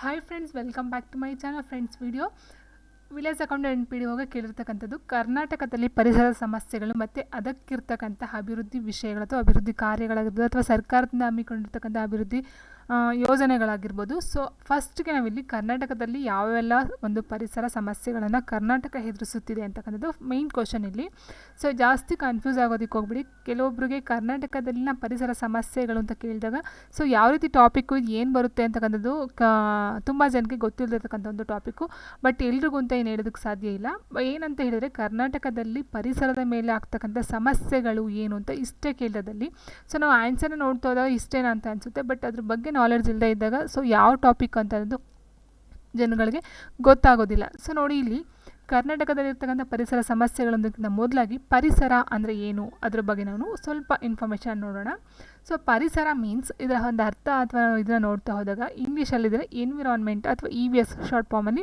Hi friends welcome back to my channel friends video village accountant P D ಹೋಗಿ ಕೇಳಿರ್ತಕ್ಕಂಥದ್ದು ಕರ್ನಾಟಕದಲ್ಲಿ ಪರಿಸರ ಸಮಸ್ಯೆಗಳು ಮತ್ತು ಅದಕ್ಕಿರ್ತಕ್ಕಂಥ ಅಭಿವೃದ್ಧಿ ವಿಷಯಗಳು ಅಥವಾ ಅಭಿವೃದ್ಧಿ ಕಾರ್ಯಗಳಾಗಿರ್ಬೋದು ಅಥವಾ ಸರ್ಕಾರದಿಂದ ಹಮ್ಮಿಕೊಂಡಿರ್ತಕ್ಕಂಥ ಅಭಿವೃದ್ಧಿ ಯೋಜನೆಗಳಾಗಿರ್ಬೋದು. ಸೊ ಫಸ್ಟ್ಗೆ ನಾವಿಲ್ಲಿ ಕರ್ನಾಟಕದಲ್ಲಿ ಯಾವೆಲ್ಲ ಒಂದು ಪರಿಸರ ಸಮಸ್ಯೆಗಳನ್ನು ಕರ್ನಾಟಕ ಎದುರಿಸುತ್ತಿದೆ ಅಂತಕ್ಕಂಥದ್ದು ಮೈನ್ ಕ್ವಶನ್ ಇಲ್ಲಿ. ಸೊ ಜಾಸ್ತಿ ಕನ್ಫ್ಯೂಸ್ ಆಗೋದಕ್ಕೆ ಹೋಗ್ಬಿಡಿ. ಕೆಲವೊಬ್ಬರಿಗೆ ಕರ್ನಾಟಕದಲ್ಲಿನ ಪರಿಸರ ಸಮಸ್ಯೆಗಳು ಅಂತ ಕೇಳಿದಾಗ ಸೊ ಯಾವ ರೀತಿ ಟಾಪಿಕ್ಕು ಏನು ಬರುತ್ತೆ ಅಂತಕ್ಕಂಥದ್ದು ಕ, ತುಂಬ ಜನಕ್ಕೆ ಗೊತ್ತಿಲ್ಲದಿರ್ತಕ್ಕಂಥ ಒಂದು ಟಾಪಿಕ್ಕು ಬಟ್ ಎಲ್ರಿಗೂ ಅಂತ ಏನು ಹೇಳೋದಕ್ಕೆ ಸಾಧ್ಯ ಇಲ್ಲ. ಏನಂತ ಹೇಳಿದರೆ ಕರ್ನಾಟಕದಲ್ಲಿ ಪರಿಸರದ ಮೇಲೆ ಆಗ್ತಕ್ಕಂಥ ಸಮಸ್ಯೆಗಳು ಏನು ಅಂತ ಇಷ್ಟೇ ಕೇಳಿದಲ್ಲಿ ಸೊ ನಾವು ಆನ್ಸರ್ನ ನೋಡ್ತಾ ಹೋದಾಗ ಇಷ್ಟೇನಾ ಅಂತ ಅನಿಸುತ್ತೆ. ಬಟ್ ಅದ್ರ ಬಗ್ಗೆ ನಾಲೆಡ್ಜ್ ಇಲ್ಲದೆ ಇದ್ದಾಗ ಸೊ ಯಾವ ಟಾಪಿಕ್ ಅಂತ ಅನ್ನೋದು ಜನಗಳಿಗೆ ಗೊತ್ತಾಗೋದಿಲ್ಲ. ಸೊ ನೋಡಿ ಇಲ್ಲಿ ಕರ್ನಾಟಕದಲ್ಲಿರ್ತಕ್ಕಂಥ ಪರಿಸರ ಸಮಸ್ಯೆಗಳೊಂದಕ್ಕಿಂತ ಮೊದಲಾಗಿ ಪರಿಸರ ಅಂದರೆ ಏನು? ಅದ್ರ ಬಗ್ಗೆ ನಾನು ಸ್ವಲ್ಪ ಇನ್ಫಾರ್ಮೇಷನ್ ನೋಡೋಣ. ಸೊ ಪರಿಸರ ಮೀನ್ಸ್ ಇದರ ಒಂದು ಅರ್ಥ ಅಥವಾ ಇದನ್ನು ನೋಡ್ತಾ ಹೋದಾಗ ಇಂಗ್ಲೀಷಲ್ಲಿದ್ದರೆ ಎನ್ವಿರಾನ್ಮೆಂಟ್ ಅಥವಾ ಇ ವಿ ಎಸ್ ಶಾರ್ಟ್ ಫಾರ್ಮಲ್ಲಿ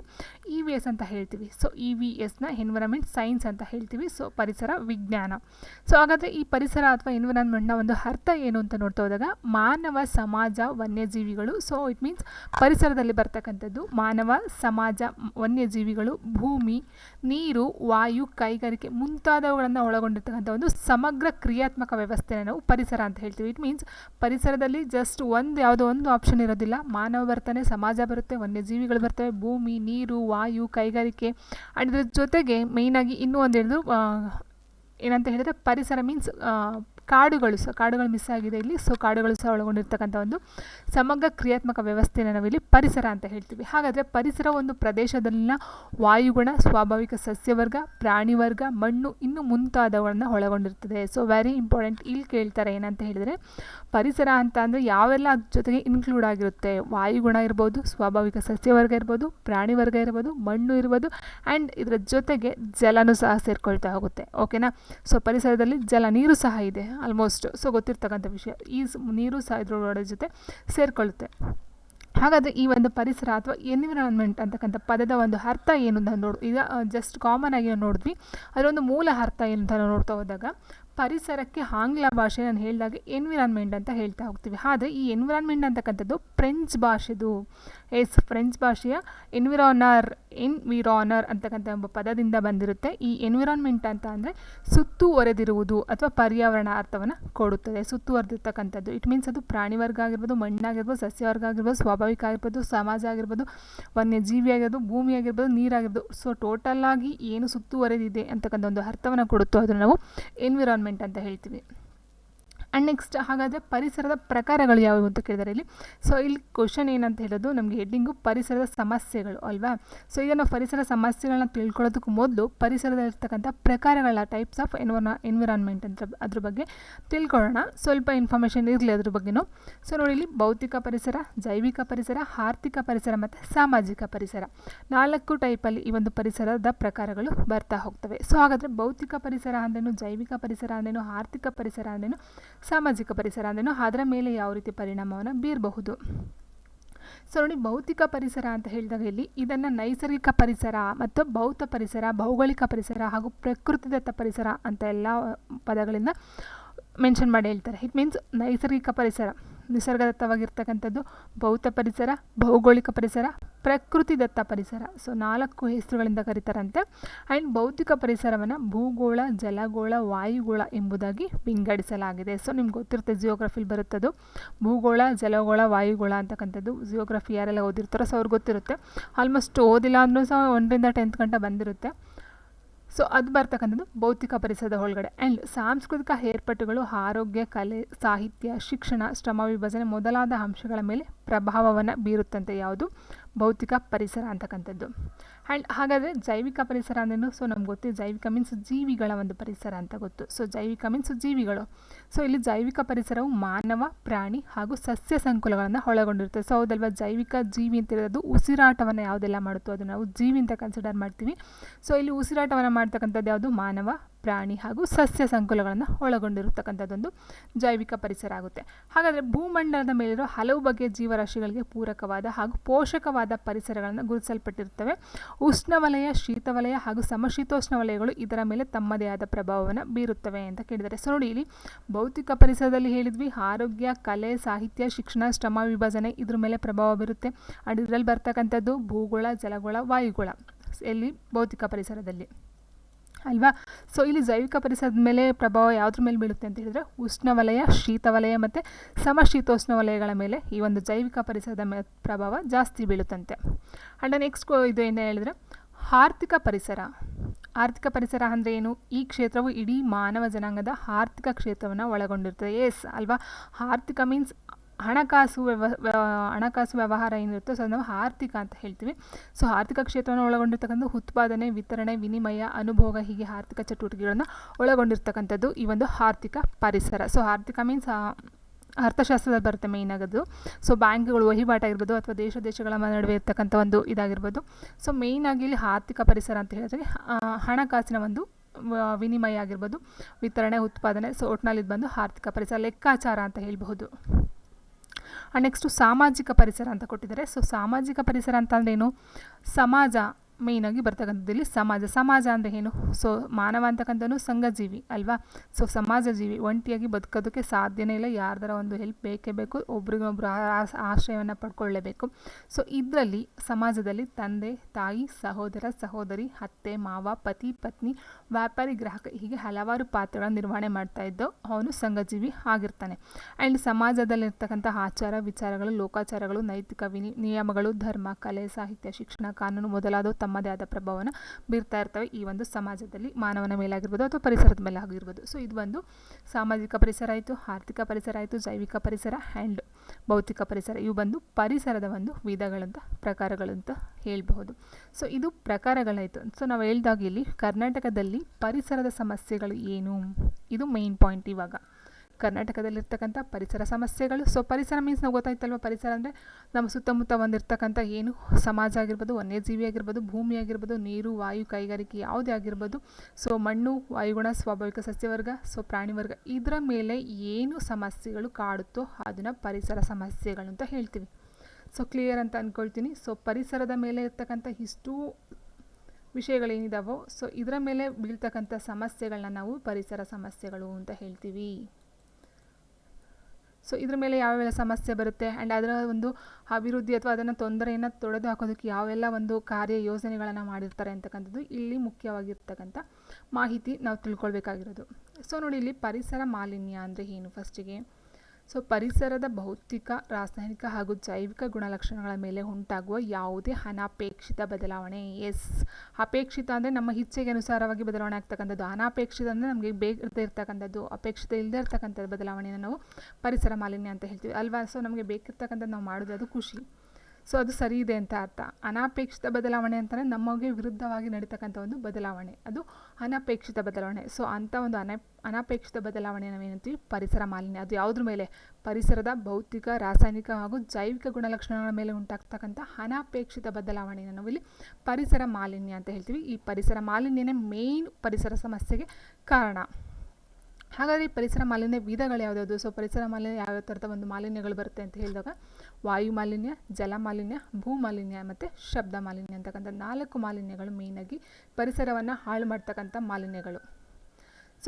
ಇ ವಿ ಎಸ್ ಅಂತ ಹೇಳ್ತೀವಿ. ಸೊ ಇ ವಿ ಎಸ್ನ ಎನ್ವಿರಾನ್ಮೆಂಟ್ ಸೈನ್ಸ್ ಅಂತ ಹೇಳ್ತೀವಿ. ಸೊ ಪರಿಸರ ವಿಜ್ಞಾನ. ಸೊ ಹಾಗಾದರೆ ಈ ಪರಿಸರ ಅಥವಾ ಎನ್ವಿರಾನ್ಮೆಂಟ್ನ ಒಂದು ಅರ್ಥ ಏನು ಅಂತ ನೋಡ್ತಾ ಹೋದಾಗ ಮಾನವ ಸಮಾಜ ವನ್ಯಜೀವಿಗಳು. ಸೊ ಇಟ್ ಮೀನ್ಸ್ ಪರಿಸರದಲ್ಲಿ ಬರ್ತಕ್ಕಂಥದ್ದು ಮಾನವ ಸಮಾಜ ವನ್ಯಜೀವಿಗಳು ಭೂಮಿ ನೀರು, ವಾಯು, ಕೈಗಾರಿಕೆ ಮುಂತಾದವುಗಳನ್ನು ಒಳಗೊಂಡಿರ್ತಕ್ಕಂಥ ಒಂದು ಸಮಗ್ರ ಕ್ರಿಯಾತ್ಮಕ ವ್ಯವಸ್ಥೆನ ನಾವು ಪರಿಸರ ಅಂತ ಹೇಳ್ತೀವಿ. ಇಟ್ ಮೀನ್ಸ್ ಪರಿಸರದಲ್ಲಿ ಜಸ್ಟ್ ಒಂದು ಯಾವುದೋ ಒಂದು ಆಪ್ಷನ್ ಇರೋದಿಲ್ಲ. ಮಾನವ ಬರ್ತಾನೆ, ಸಮಾಜ ಬರುತ್ತೆ, ವನ್ಯಜೀವಿಗಳು ಬರ್ತವೆ, ಭೂಮಿ, ನೀರು, ವಾಯು, ಕೈಗಾರಿಕೆ. ಇದ್ರ ಜೊತೆಗೆ ಮೇಯ್ನಾಗಿ ಇನ್ನೂ ಒಂದು ಹೇಳಿದ್ರು ಏನಂತ ಹೇಳಿದರೆ ಪರಿಸರ ಮೀನ್ಸ್ ಕಾಡುಗಳು ಸಹ ಕಾಡುಗಳು ಮಿಸ್ ಆಗಿದೆ ಇಲ್ಲಿ. ಸೊ ಕಾಡುಗಳು ಸಹ ಒಳಗೊಂಡಿರ್ತಕ್ಕಂಥ ಒಂದು ಸಮಗ್ರ ಕ್ರಿಯಾತ್ಮಕ ವ್ಯವಸ್ಥೆನ ನಾವಿಲ್ಲಿ ಪರಿಸರ ಅಂತ ಹೇಳ್ತೀವಿ. ಹಾಗಾದರೆ ಪರಿಸರ ಒಂದು ಪ್ರದೇಶದಲ್ಲಿನ ವಾಯುಗುಣ, ಸ್ವಾಭಾವಿಕ ಸಸ್ಯವರ್ಗ, ಪ್ರಾಣಿವರ್ಗ, ಮಣ್ಣು ಇನ್ನು ಮುಂತಾದವುಗಳನ್ನು ಒಳಗೊಂಡಿರ್ತದೆ. ಸೊ ವೆರಿ ಇಂಪಾರ್ಟೆಂಟ್ ಇಲ್ಲಿ ಕೇಳ್ತಾರೆ ಏನಂತ ಹೇಳಿದರೆ, ಪರಿಸರ ಅಂತ ಅಂದರೆ ಯಾವೆಲ್ಲ ಅದ್ರ ಜೊತೆಗೆ ಇನ್ಕ್ಲೂಡ್ ಆಗಿರುತ್ತೆ? ವಾಯುಗುಣ ಇರ್ಬೋದು, ಸ್ವಾಭಾವಿಕ ಸಸ್ಯವರ್ಗ ಇರ್ಬೋದು, ಪ್ರಾಣಿವರ್ಗ ಇರ್ಬೋದು, ಮಣ್ಣು ಇರ್ಬೋದು ಆ್ಯಂಡ್ ಇದರ ಜೊತೆಗೆ ಜಲನೂ ಸಹ ಸೇರ್ಕೊಳ್ತಾ ಹೋಗುತ್ತೆ. ಓಕೆನಾ ಸೊ ಪರಿಸರದಲ್ಲಿ ಜಲ, ನೀರು ಸಹ ಇದೆ. ಆಲ್ಮೋಸ್ಟ್ ಸೊ ಗೊತ್ತಿರ್ತಕ್ಕಂಥ ವಿಷಯ. ಈ ನೀರು ಸಹ ಇದ್ರೊಳಗಡೆ ಜೊತೆ ಸೇರಿಕೊಳ್ಳುತ್ತೆ. ಹಾಗಾದರೆ ಈ ಒಂದು ಪರಿಸರ ಅಥವಾ ಎನ್ವಿರಾನ್ಮೆಂಟ್ ಅಂತಕ್ಕಂಥ ಪದದ ಒಂದು ಅರ್ಥ ಏನು ಅಂತ ನೋಡಿ. ಈಗ ಜಸ್ಟ್ ಕಾಮನ್ ಆಗಿ ನೋಡಿದ್ವಿ. ಅದರ ಒಂದು ಮೂಲ ಅರ್ಥ ಏನು ಅಂತ ನೋಡ್ತಾ ಹೋದಾಗ ಪರಿಸರಕ್ಕೆ ಆಂಗ್ಲ ಭಾಷೆ ನಾನು ಹೇಳಿದಾಗ ಎನ್ವಿರಾನ್ಮೆಂಟ್ ಅಂತ ಹೇಳ್ತಾ ಹೋಗ್ತೀವಿ. ಆದರೆ ಈ ಎನ್ವಿರಾನ್ಮೆಂಟ್ ಅಂತಕ್ಕಂಥದ್ದು ಫ್ರೆಂಚ್ ಭಾಷೆದು. ಎಸ್ ಫ್ರೆಂಚ್ ಭಾಷೆಯ ಎನ್ವಿರಾನರ್ ಎನ್ವಿರಾನರ್ ಅಂತಕ್ಕಂಥ ಎಂಬ ಪದದಿಂದ ಬಂದಿರುತ್ತೆ. ಈ ಎನ್ವಿರಾನ್ಮೆಂಟ್ ಅಂತ ಅಂದರೆ ಸುತ್ತುವರೆದಿರುವುದು ಅಥವಾ ಪರ್ಯಾವರಣ ಅರ್ಥವನ್ನು ಕೊಡುತ್ತದೆ. ಸುತ್ತುವರೆದಿರ್ತಕ್ಕಂಥದ್ದು ಇಟ್ ಮೀನ್ಸ್ ಅದು ಪ್ರಾಣಿ ವರ್ಗ ಆಗಿರ್ಬೋದು, ಮಣ್ಣಾಗಿರ್ಬೋದು, ಸಸ್ಯವರ್ಗ ಆಗಿರ್ಬೋದು, ಸ್ವಾಭಾವಿಕ ಆಗಿರ್ಬೋದು, ಸಮಾಜ ಆಗಿರ್ಬೋದು, ವನ್ಯಜೀವಿ ಆಗಿರ್ಬೋದು, ಭೂಮಿ ಆಗಿರ್ಬೋದು ನೀರಾಗಿರ್ಬೋದು ಸೊ ಟೋಟಲ್ ಆಗಿ ಏನು ಸುತ್ತುವರೆದಿದೆ ಅಂತಕ್ಕಂಥ ಒಂದು ಅರ್ಥವನ್ನು ಕೊಡುತ್ತೋ ಅದನ್ನು ನಾವು ಎನ್ವಿರಾನ್ಮೆಂಟ್ ಅಂತ ಹೇಳ್ತೀವಿ. ಆ್ಯಂಡ್ ನೆಕ್ಸ್ಟ್ ಹಾಗಾದರೆ ಪರಿಸರದ ಪ್ರಕಾರಗಳು ಯಾವುವು ಅಂತ ಕೇಳಿದರೆ ಇಲ್ಲಿ ಸೊ ಇಲ್ಲಿ ಕ್ವಶನ್ ಏನಂತ ಹೇಳೋದು ನಮಗೆ ಹೆಡ್ಡಿಂಗು ಪರಿಸರದ ಸಮಸ್ಯೆಗಳು ಅಲ್ವಾ? ಸೊ ಈಗ ನಾವು ಪರಿಸರ ಸಮಸ್ಯೆಗಳನ್ನ ತಿಳ್ಕೊಳ್ಳೋದಕ್ಕೂ ಮೊದಲು ಪರಿಸರದಲ್ಲಿರ್ತಕ್ಕಂಥ ಪ್ರಕಾರಗಳ ಟೈಪ್ಸ್ ಆಫ್ ಎನ್ವರ್ನ ಎನ್ವಿರಾನ್ಮೆಂಟ್ ಅಂತ ಅದ್ರ ಬಗ್ಗೆ ತಿಳ್ಕೊಳ್ಳೋಣ. ಸ್ವಲ್ಪ ಇನ್ಫಾರ್ಮೇಷನ್ ಇರಲಿ ಅದ್ರ ಬಗ್ಗೆನೂ. ಸೊ ನೋಡಿ ಇಲ್ಲಿ ಭೌತಿಕ ಪರಿಸರ, ಜೈವಿಕ ಪರಿಸರ, ಆರ್ಥಿಕ ಪರಿಸರ ಮತ್ತು ಸಾಮಾಜಿಕ ಪರಿಸರ. ನಾಲ್ಕು ಟೈಪಲ್ಲಿ ಈ ಒಂದು ಪರಿಸರದ ಪ್ರಕಾರಗಳು ಬರ್ತಾ ಹೋಗ್ತವೆ. ಸೊ ಹಾಗಾದರೆ ಭೌತಿಕ ಪರಿಸರ ಅಂದ್ರೇನು, ಜೈವಿಕ ಪರಿಸರ ಅಂದ್ರೇನು, ಆರ್ಥಿಕ ಪರಿಸರ ಅಂದ್ರೇನು ಸಾಮಾಜಿಕ ಪರಿಸರ ಅಂದ್ರೂ ಅದರ ಮೇಲೆ ಯಾವ ರೀತಿ ಪರಿಣಾಮವನ್ನು ಬೀರಬಹುದು? ಸೊ ನೋಡಿ, ಭೌತಿಕ ಪರಿಸರ ಅಂತ ಹೇಳಿದಾಗ ಇಲ್ಲಿ ಇದನ್ನು ನೈಸರ್ಗಿಕ ಪರಿಸರ ಮತ್ತು ಭೌತ ಪರಿಸರ, ಭೌಗೋಳಿಕ ಪರಿಸರ ಹಾಗೂ ಪ್ರಕೃತಿದತ್ತ ಪರಿಸರ ಅಂತ ಎಲ್ಲ ಪದಗಳಿಂದ ಮೆನ್ಷನ್ ಮಾಡಿ ಹೇಳ್ತಾರೆ. ಇಟ್ ಮೀನ್ಸ್ ನೈಸರ್ಗಿಕ ಪರಿಸರ. ನಿಸರ್ಗದತ್ತವಾಗಿರ್ತಕ್ಕಂಥದ್ದು ಭೌತ ಪರಿಸರ, ಭೌಗೋಳಿಕ ಪರಿಸರ ಪ್ರಕೃತಿದತ್ತ ಪರಿಸರ. ಸೊ ನಾಲ್ಕು ಹೆಸರುಗಳಿಂದ ಕರೀತಾರಂತೆ. ಆ್ಯಂಡ್ ಭೌತಿಕ ಪರಿಸರವನ್ನು ಭೂಗೋಳ, ಜಲಗೋಳ, ವಾಯುಗೋಳ ಎಂಬುದಾಗಿ ವಿಂಗಡಿಸಲಾಗಿದೆ. ಸೊ ನಿಮ್ಗೆ ಗೊತ್ತಿರುತ್ತೆ ಜಿಯೋಗ್ರಫಿಲಿ ಬರುತ್ತದು. ಭೂಗೋಳ, ಜಲಗೋಳ, ವಾಯುಗೋಳ ಅಂತಕ್ಕಂಥದ್ದು. ಜಿಯೋಗ್ರಫಿ ಯಾರೆಲ್ಲ ಓದಿರ್ತಾರೋ ಸೊ ಅವ್ರಿಗೆ ಗೊತ್ತಿರುತ್ತೆ. ಆಲ್ಮೋಸ್ಟ್ ಓದಿಲ್ಲ ಅಂದರೂ ಸಹ ಒಂದರಿಂದ ಟೆಂತ್ ಗಂಟೆ ಬಂದಿರುತ್ತೆ. ಸೊ ಅದು ಬರ್ತಕ್ಕಂಥದ್ದು ಭೌತಿಕ ಪರಿಸರದ ಒಳಗಡೆ. ಆ್ಯಂಡ್ ಸಾಂಸ್ಕೃತಿಕ ಏರ್ಪಟ್ಟುಗಳು ಆರೋಗ್ಯ, ಕಲೆ, ಸಾಹಿತ್ಯ, ಶಿಕ್ಷಣ, ಶ್ರಮ, ವಿಭಜನೆ ಮೊದಲಾದ ಅಂಶಗಳ ಮೇಲೆ ಪ್ರಭಾವವನ್ನು ಬೀರುತ್ತಂತೆ ಯಾವುದು? ಭೌತಿಕ ಪರಿಸರ ಅಂತಕ್ಕಂಥದ್ದು. ಆ್ಯಂಡ್ ಹಾಗಾದರೆ ಜೈವಿಕ ಪರಿಸರ ಅಂದ್ರೂ ಸೊ ನಮ್ಗೆ ಗೊತ್ತಿದೆ ಜೈವಿಕ ಮೀನ್ಸ್ ಜೀವಿಗಳ ಒಂದು ಪರಿಸರ ಅಂತ ಗೊತ್ತು. ಸೊ ಜೈವಿಕ ಮೀನ್ಸ್ ಜೀವಿಗಳು. ಸೊ ಇಲ್ಲಿ ಜೈವಿಕ ಪರಿಸರವು ಮಾನವ, ಪ್ರಾಣಿ ಹಾಗೂ ಸಸ್ಯ ಸಂಕುಲಗಳನ್ನು ಒಳಗೊಂಡಿರುತ್ತೆ. ಸೊ ಹೌದಲ್ವಾ? ಜೈವಿಕ ಜೀವಿ ಅಂತ ಇರೋದು ಉಸಿರಾಟವನ್ನು ಯಾವುದೆಲ್ಲ ಮಾಡುತ್ತೋ ಅದು ನಾವು ಜೀವಿ ಅಂತ ಕನ್ಸಿಡರ್ ಮಾಡ್ತೀವಿ. ಸೊ ಇಲ್ಲಿ ಉಸಿರಾಟವನ್ನು ಮಾಡ್ತಕ್ಕಂಥದ್ದು ಯಾವುದು? ಮಾನವ ಪ್ರಾಣಿ ಹಾಗೂ ಸಸ್ಯ ಸಂಕುಲಗಳನ್ನು ಒಳಗೊಂಡಿರತಕ್ಕಂಥದ್ದೊಂದು ಜೈವಿಕ ಪರಿಸರ ಆಗುತ್ತೆ. ಹಾಗಾದರೆ ಭೂಮಂಡಲದ ಮೇಲಿರೋ ಹಲವು ಬಗೆಯ ಜೀವರಾಶಿಗಳಿಗೆ ಪೂರಕವಾದ ಹಾಗೂ ಪೋಷಕವಾದ ಪರಿಸರಗಳನ್ನು ಗುರುತಿಸಲ್ಪಟ್ಟಿರುತ್ತವೆ. ಉಷ್ಣವಲಯ, ಶೀತವಲಯ ಹಾಗೂ ಸಮಶೀತೋಷ್ಣ ವಲಯಗಳು ಇದರ ಮೇಲೆ ತಮ್ಮದೇ ಆದ ಪ್ರಭಾವವನ್ನು ಬೀರುತ್ತವೆ ಅಂತ ಕೇಳಿದರೆ ಸೊ ನೋಡಿ, ಇಲ್ಲಿ ಭೌತಿಕ ಪರಿಸರದಲ್ಲಿ ಹೇಳಿದ್ವಿ, ಆರೋಗ್ಯ, ಕಲೆ, ಸಾಹಿತ್ಯ, ಶಿಕ್ಷಣ, ಶ್ರಮ, ವಿಭಜನೆ ಇದ್ರ ಮೇಲೆ ಪ್ರಭಾವ ಬೀರುತ್ತೆ. ಅಂಡ್ ಇದರಲ್ಲಿ ಬರ್ತಕ್ಕಂಥದ್ದು ಭೂಗೋಳ, ಜಲಗೋಳ, ವಾಯುಗೋಳ. ಎಲ್ಲಿ ಭೌತಿಕ ಪರಿಸರದಲ್ಲಿ. ಅಲ್ವಾ? ಸೊ ಇಲ್ಲಿ ಜೈವಿಕ ಪರಿಸರದ ಮೇಲೆ ಪ್ರಭಾವ ಯಾವುದ್ರ ಮೇಲೆ ಬೀಳುತ್ತೆ ಅಂತ ಹೇಳಿದ್ರೆ ಉಷ್ಣವಲಯ, ಶೀತವಲಯ ಮತ್ತು ಸಮಶೀತೋಷ್ಣ ವಲಯಗಳ ಮೇಲೆ ಈ ಒಂದು ಜೈವಿಕ ಪರಿಸರದ ಮೇ ಪ್ರಭಾವ ಜಾಸ್ತಿ ಬೀಳುತ್ತಂತೆ. ಆ್ಯಂಡ್ ನೆಕ್ಸ್ಟ್ ಇದು ಏನು ಹೇಳಿದ್ರೆ ಆರ್ಥಿಕ ಪರಿಸರ. ಆರ್ಥಿಕ ಪರಿಸರ ಅಂದರೆ ಏನು? ಈ ಕ್ಷೇತ್ರವು ಇಡೀ ಮಾನವ ಜನಾಂಗದ ಆರ್ಥಿಕ ಕ್ಷೇತ್ರವನ್ನು ಒಳಗೊಂಡಿರ್ತದೆ. ಎಸ್ ಅಲ್ವಾ? ಆರ್ಥಿಕ ಮೀನ್ಸ್ ಹಣಕಾಸು ವ್ಯವ ಹಣಕಾಸು ವ್ಯವಹಾರ ಏನಿರುತ್ತೋ ಸೊ ನಾವು ಆರ್ಥಿಕ ಅಂತ ಹೇಳ್ತೀವಿ. ಸೊ ಆರ್ಥಿಕ ಕ್ಷೇತ್ರವನ್ನು ಒಳಗೊಂಡಿರ್ತಕ್ಕಂಥ ಉತ್ಪಾದನೆ, ವಿತರಣೆ, ವಿನಿಮಯ, ಅನುಭೋಗ ಹೀಗೆ ಆರ್ಥಿಕ ಚಟುವಟಿಕೆಗಳನ್ನು ಒಳಗೊಂಡಿರ್ತಕ್ಕಂಥದ್ದು ಈ ಒಂದು ಆರ್ಥಿಕ ಪರಿಸರ. ಸೊ ಆರ್ಥಿಕ ಮೀನ್ಸ್ ಅರ್ಥಶಾಸ್ತ್ರದಲ್ಲಿ ಬರುತ್ತೆ ಮೇಯ್ನ್ ಆಗೋದು ಸೊ ಬ್ಯಾಂಕ್ಗಳು ವಹಿವಾಟಾಗಿರ್ಬೋದು ಅಥವಾ ದೇಶ ದೇಶಗಳ ನಡುವೆ ಇರ್ತಕ್ಕಂಥ ಒಂದು ಇದಾಗಿರ್ಬೋದು. ಸೊ ಮೇಯ್ನಾಗಿ ಇಲ್ಲಿ ಆರ್ಥಿಕ ಪರಿಸರ ಅಂತ ಹೇಳಿದ್ರೆ ಹಣಕಾಸಿನ ಒಂದು ವಿನಿಮಯ ಆಗಿರ್ಬೋದು. ವಿತರಣೆ, ಉತ್ಪಾದನೆ, ಸೊ ಒಟ್ಟಿನಲ್ಲಿ ಇದು ಬಂದು ಆರ್ಥಿಕ ಪರಿಸರ ಲೆಕ್ಕಾಚಾರ ಅಂತ ಹೇಳಬಹುದು. ನೆಕ್ಸ್ಟು ಸಾಮಾಜಿಕ ಪರಿಸರ ಅಂತ ಕೊಟ್ಟಿದ್ದಾರೆ. ಸೊ ಸಾಮಾಜಿಕ ಪರಿಸರ ಅಂತಂದ್ರೆ ಏನು? ಸಮಾಜ ಮೇಯ್ನಾಗಿ ಬರ್ತಕ್ಕಂಥದ್ದು ಸಮಾಜ. ಸಮಾಜ ಅಂದರೆ ಏನು? ಸೊ ಮಾನವ ಅಂತಕ್ಕಂಥದ್ದು ಸಂಘಜೀವಿ ಅಲ್ವಾ? ಸೊ ಸಮಾಜ ಜೀವಿ ಒಂಟಿಯಾಗಿ ಬದುಕೋದಕ್ಕೆ ಸಾಧ್ಯನೇ ಇಲ್ಲ. ಯಾರ್ದಾರ ಒಂದು ಹೆಲ್ಪ್ ಬೇಕೇ ಬೇಕು. ಒಬ್ರಿಗೊಬ್ರು ಆಶ್ರಯವನ್ನು ಪಡ್ಕೊಳ್ಳೇಬೇಕು. ಸೊ ಇದರಲ್ಲಿ ಸಮಾಜದಲ್ಲಿ ತಂದೆ, ತಾಯಿ, ಸಹೋದರ, ಸಹೋದರಿ, ಅತ್ತೆ, ಮಾವ, ಪತಿ, ಪತ್ನಿ, ವ್ಯಾಪಾರಿ, ಗ್ರಾಹಕ ಹೀಗೆ ಹಲವಾರು ಪಾತ್ರಗಳನ್ನು ನಿರ್ವಹಣೆ ಮಾಡ್ತಾ ಇದ್ದು ಅವನು ಸಂಘಜೀವಿ ಆಗಿರ್ತಾನೆ. ಆ್ಯಂಡ್ ಸಮಾಜದಲ್ಲಿರ್ತಕ್ಕಂಥ ಆಚಾರ ವಿಚಾರಗಳು, ಲೋಕಾಚಾರಗಳು, ನೈತಿಕ ನಿಯಮಗಳು, ಧರ್ಮ, ಕಲೆ, ಸಾಹಿತ್ಯ, ಶಿಕ್ಷಣ, ಕಾನೂನು ಮೊದಲಾದವು ತಮ್ಮದೇ ಆದ ಪ್ರಭಾವವನ್ನು ಬೀರ್ತಾ ಇರ್ತವೆ ಈ ಒಂದು ಸಮಾಜದಲ್ಲಿ ಮಾನವನ ಮೇಲಾಗಿರ್ಬೋದು ಅಥವಾ ಪರಿಸರದ ಮೇಲೆ ಆಗಿರ್ಬೋದು ಸೊ ಇದು ಒಂದು ಸಾಮಾಜಿಕ ಪರಿಸರ ಆಯಿತು, ಆರ್ಥಿಕ ಪರಿಸರ ಆಯಿತು, ಜೈವಿಕ ಪರಿಸರ ಆ್ಯಂಡ್ ಭೌತಿಕ ಪರಿಸರ. ಇವು ಬಂದು ಪರಿಸರದ ಒಂದು ವಿಧಗಳಂತ ಪ್ರಕಾರಗಳಂತ ಹೇಳಬಹುದು. ಸೊ ಇದು ಪ್ರಕಾರಗಳಾಯಿತು. ಸೊ ನಾವು ಹೇಳ್ದಾಗ ಇಲ್ಲಿ ಕರ್ನಾಟಕದಲ್ಲಿ ಪರಿಸರದ ಸಮಸ್ಯೆಗಳು ಏನು? ಇದು ಮೇಯ್ನ್ ಪಾಯಿಂಟ್ ಇವಾಗ. ಕರ್ನಾಟಕದಲ್ಲಿರ್ತಕ್ಕಂಥ ಪರಿಸರ ಸಮಸ್ಯೆಗಳು. ಸೊ ಪರಿಸರ ಮೀನ್ಸ್ ನಾವು ಗೊತ್ತಾಯ್ತಲ್ವ? ಪರಿಸರ ಅಂದರೆ ನಮ್ಮ ಸುತ್ತಮುತ್ತ ಒಂದಿರ್ತಕ್ಕಂಥ ಏನು ಸಮಾಜ ಆಗಿರ್ಬೋದು, ವನ್ಯಜೀವಿ ಆಗಿರ್ಬೋದು, ಭೂಮಿ ಆಗಿರ್ಬೋದು, ನೀರು, ವಾಯು, ಕೈಗಾರಿಕೆ ಯಾವುದೇ ಆಗಿರ್ಬೋದು. ಸೊ ಮಣ್ಣು, ವಾಯುಗುಣ, ಸ್ವಾಭಾವಿಕ ಸಸ್ಯವರ್ಗ ಸೊ ಪ್ರಾಣಿವರ್ಗ ಇದರ ಮೇಲೆ ಏನು ಸಮಸ್ಯೆಗಳು ಕಾಡುತ್ತೋ ಅದನ್ನು ಪರಿಸರ ಸಮಸ್ಯೆಗಳು ಅಂತ ಹೇಳ್ತೀವಿ. ಸೊ ಕ್ಲಿಯರ್ ಅಂತ ಅಂದ್ಕೊಳ್ತೀನಿ ಸೊ ಪರಿಸರದ ಮೇಲೆ ಇರ್ತಕ್ಕಂಥ ಇಷ್ಟು ವಿಷಯಗಳೇನಿದಾವೋ? ಸೊ ಇದರ ಮೇಲೆ ಬೀಳ್ತಕ್ಕಂಥ ಸಮಸ್ಯೆಗಳನ್ನ ನಾವು ಪರಿಸರ ಸಮಸ್ಯೆಗಳು ಅಂತ ಹೇಳ್ತೀವಿ. ಸೊ ಇದ್ರ ಮೇಲೆ ಯಾವೆಲ್ಲ ಸಮಸ್ಯೆ ಬರುತ್ತೆ? ಆ್ಯಂಡ್ ಅದರ ಒಂದು ಅಭಿವೃದ್ಧಿ ಅಥವಾ ಅದನ್ನು ತೊಂದರೆಯನ್ನು ತೊಡೆದು ಹಾಕೋದಕ್ಕೆ ಯಾವೆಲ್ಲ ಒಂದು ಕಾರ್ಯ ಯೋಜನೆಗಳನ್ನು ಮಾಡಿರ್ತಾರೆ ಅಂತಕ್ಕಂಥದ್ದು ಇಲ್ಲಿ ಮುಖ್ಯವಾಗಿರ್ತಕ್ಕಂಥ ಮಾಹಿತಿ ನಾವು ತಿಳ್ಕೊಳ್ಬೇಕಾಗಿರೋದು. ಸೊ ನೋಡಿ ಇಲ್ಲಿ ಪರಿಸರ ಮಾಲಿನ್ಯ ಅಂದರೆ ಏನು ಫಸ್ಟಿಗೆ ಸೊ ಪರಿಸರದ ಭೌತಿಕ, ರಾಸಾಯನಿಕ ಹಾಗೂ ಜೈವಿಕ ಗುಣಲಕ್ಷಣಗಳ ಮೇಲೆ ಉಂಟಾಗುವ ಯಾವುದೇ ಅನಪೇಕ್ಷಿತ ಬದಲಾವಣೆ. ಎಸ್. ಅಪೇಕ್ಷಿತ ಅಂದರೆ ನಮ್ಮ ಇಚ್ಛೆಗೆ ಅನುಸಾರವಾಗಿ ಬದಲಾವಣೆ ಆಗ್ತಕ್ಕಂಥದ್ದು. ಅನಪೇಕ್ಷಿತ ಅಂದರೆ ನಮಗೆ ಬೇಕದೇ ಇರ್ತಕ್ಕಂಥದ್ದು ಅಪೇಕ್ಷಿತ ಇಲ್ಲದೆ ಇರ್ತಕ್ಕಂಥದ್ದು ಬದಲಾವಣೆಯನ್ನು ನಾವು ಪರಿಸರ ಮಾಲಿನ್ಯ ಅಂತ ಹೇಳ್ತೀವಿ. ಅಲ್ವಾ? ಸೊ ನಮಗೆ ಬೇಕಿರ್ತಕ್ಕಂಥದ್ದು ನಾವು ಮಾಡೋದು ಅದು ಖುಷಿ ಸೊ ಅದು ಸರಿ ಇದೆ ಅಂತ ಅರ್ಥ. ಅನಾಪೇಕ್ಷಿತ ಬದಲಾವಣೆ ಅಂತಲೇ ನಮಗೆ ವಿರುದ್ಧವಾಗಿ ನಡೀತಕ್ಕಂಥ ಒಂದು ಬದಲಾವಣೆ. ಅದು ಅನಪೇಕ್ಷಿತ ಬದಲಾವಣೆ. ಸೊ ಅಂಥ ಒಂದು ಅನ, ಅನಪೇಕ್ಷಿತ ಬದಲಾವಣೆ ನಾವೇನಂತೀವಿ ಪರಿಸರ ಮಾಲಿನ್ಯ. ಅದು ಯಾವುದ್ರ ಮೇಲೆ? ಪರಿಸರದ ಭೌತಿಕ, ರಾಸಾಯನಿಕ ಹಾಗೂ ಜೈವಿಕ ಗುಣಲಕ್ಷಣಗಳ ಮೇಲೆ ಉಂಟಾಗ್ತಕ್ಕಂಥ ಅನಪೇಕ್ಷಿತ ಬದಲಾವಣೆಯನ್ನು ನಾವಿಲ್ಲಿ ಪರಿಸರ ಮಾಲಿನ್ಯ ಅಂತ ಹೇಳ್ತೀವಿ. ಈ ಪರಿಸರ ಮಾಲಿನ್ಯನೇ ಮೇಯ್ನ್ ಪರಿಸರ ಸಮಸ್ಯೆಗೆ ಕಾರಣ. ಹಾಗಾದರೆ ಪರಿಸರ ಮಾಲಿನ್ಯ ವಿಧಗಳು ಯಾವ್ದಾವುದು ಸೊ ಪರಿಸರ ಮಾಲಿನ್ಯ ಯಾವ ಥರದ ಒಂದು ಮಾಲಿನ್ಯಗಳು ಬರುತ್ತೆ ಅಂತ ಹೇಳಿದಾಗ ವಾಯು ಮಾಲಿನ್ಯ, ಜಲ ಮಾಲಿನ್ಯ, ಭೂ ಮಾಲಿನ್ಯ ಮತ್ತು ಶಬ್ದ ಮಾಲಿನ್ಯ ಅಂತಕ್ಕಂಥ ನಾಲ್ಕು ಮಾಲಿನ್ಯಗಳು ಮೇಯ್ನಾಗಿ ಪರಿಸರವನ್ನು ಹಾಳು ಮಾಡ್ತಕ್ಕಂಥ ಮಾಲಿನ್ಯಗಳು.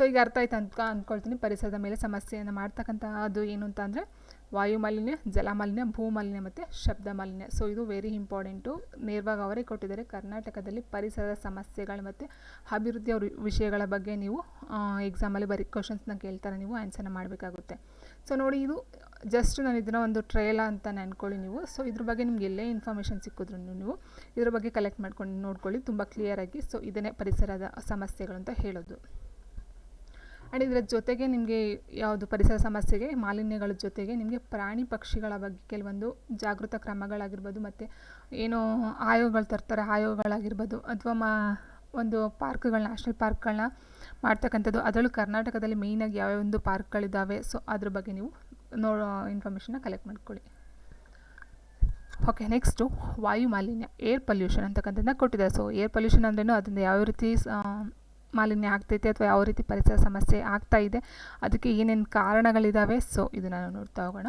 ಸೊ ಈಗ ಅರ್ಥ ಆಯ್ತು ಅಂತ ಅಂದ್ಕೊಳ್ತೀನಿ ಪರಿಸರದ ಮೇಲೆ ಸಮಸ್ಯೆಯನ್ನು ಮಾಡ್ತಕ್ಕಂಥ ಅದು ಏನು ಅಂತ ಅಂದರೆ ವಾಯು ಮಾಲಿನ್ಯ ಜಲ ಮಾಲಿನ್ಯ ಭೂ ಮಾಲಿನ್ಯ ಮತ್ತು ಶಬ್ದ ಮಾಲಿನ್ಯ ಸೊ ಇದು ವೆರಿ ಇಂಪಾರ್ಟೆಂಟು ನೇರವಾಗಿ ಅವರೇ ಕೊಟ್ಟಿದ್ದಾರೆ ಕರ್ನಾಟಕದಲ್ಲಿ ಪರಿಸರದ ಸಮಸ್ಯೆಗಳು ಮತ್ತು ಅಭಿವೃದ್ಧಿಯ ವಿಷಯಗಳ ಬಗ್ಗೆ ನೀವು ಎಕ್ಸಾಮಲ್ಲಿ ಬರೀ ಕ್ವಶನ್ಸ್ನ ಕೇಳ್ತಾರೆ ನೀವು ಆನ್ಸರ್ನ ಮಾಡಬೇಕಾಗುತ್ತೆ. ಸೊ ನೋಡಿ ಇದು ಜಸ್ಟ್ ನಾನು ಇದನ್ನ ಒಂದು ಟ್ರಯಲ ಅಂತ ಅಂದ್ಕೊಳ್ಳಿ ನೀವು. ಸೊ ಇದ್ರ ಬಗ್ಗೆ ನಿಮ್ಗೆ ಎಲ್ಲೇ ಇನ್ಫಾರ್ಮೇಷನ್ ಸಿಕ್ಕಿದ್ರು ನೀವು, ಇದ್ರ ಬಗ್ಗೆ ಕಲೆಕ್ಟ್ ಮಾಡ್ಕೊಂಡು ನೋಡ್ಕೊಳ್ಳಿ, ತುಂಬ ಕ್ಲಿಯರಾಗಿ ಸೊ ಇದನ್ನೇ ಪರಿಸರದ ಸಮಸ್ಯೆಗಳು ಅಂತ ಹೇಳೋದು. ಆ್ಯಂಡ್ ಇದರ ಜೊತೆಗೆ ನಿಮಗೆ ಯಾವುದು ಪರಿಸರ ಸಮಸ್ಯೆಗೆ, ಮಾಲಿನ್ಯಗಳ ಜೊತೆಗೆ ನಿಮಗೆ ಪ್ರಾಣಿ ಪಕ್ಷಿಗಳ ಬಗ್ಗೆ ಕೆಲವೊಂದು ಜಾಗೃತ ಕ್ರಮಗಳಾಗಿರ್ಬೋದು ಮತ್ತು ಏನೋ ಆಯೋಗಗಳು ತರ್ತಾರೆ ಆಯೋಗಗಳಾಗಿರ್ಬೋದು ಅಥವಾ ಮಾ ಒಂದು ಪಾರ್ಕ್ಗಳನ್ನ, ನ್ಯಾಷನಲ್ ಪಾರ್ಕ್ಗಳನ್ನ ಮಾಡ್ತಕ್ಕಂಥದ್ದು. ಅದರಲ್ಲೂ ಕರ್ನಾಟಕದಲ್ಲಿ ಮೇಯ್ನಾಗಿ ಯಾವ್ಯಾವೊಂದು ಪಾರ್ಕ್ಗಳಿದ್ದಾವೆ ಸೊ ಅದ್ರ ಬಗ್ಗೆ ನೀವು ನೋ ಇನ್ಫಾರ್ಮೇಷನ್ನ ಕಲೆಕ್ಟ್ ಮಾಡ್ಕೊಳ್ಳಿ. ಓಕೆ ನೆಕ್ಸ್ಟು ವಾಯು ಮಾಲಿನ್ಯ ಏರ್ ಪೊಲ್ಯೂಷನ್ ಅಂತಕ್ಕಂಥದ್ದನ್ನ ಕೊಟ್ಟಿದ್ದಾರೆ. ಸೊ ಏರ್ ಪೊಲ್ಯೂಷನ್ ಅಂದ್ರೇನು, ಅದರಿಂದ ಯಾವ ರೀತಿ ಮಾಲಿನ್ಯ ಆಗ್ತೈತೆ ಅಥವಾ ಯಾವ ರೀತಿ ಪರಿಸರ ಸಮಸ್ಯೆ ಆಗ್ತಾ ಇದೆ, ಅದಕ್ಕೆ ಏನೇನು ಕಾರಣಗಳಿದ್ದಾವೆ ಸೊ ಇದನ್ನು ನೋಡ್ತಾ ಹೋಗೋಣ.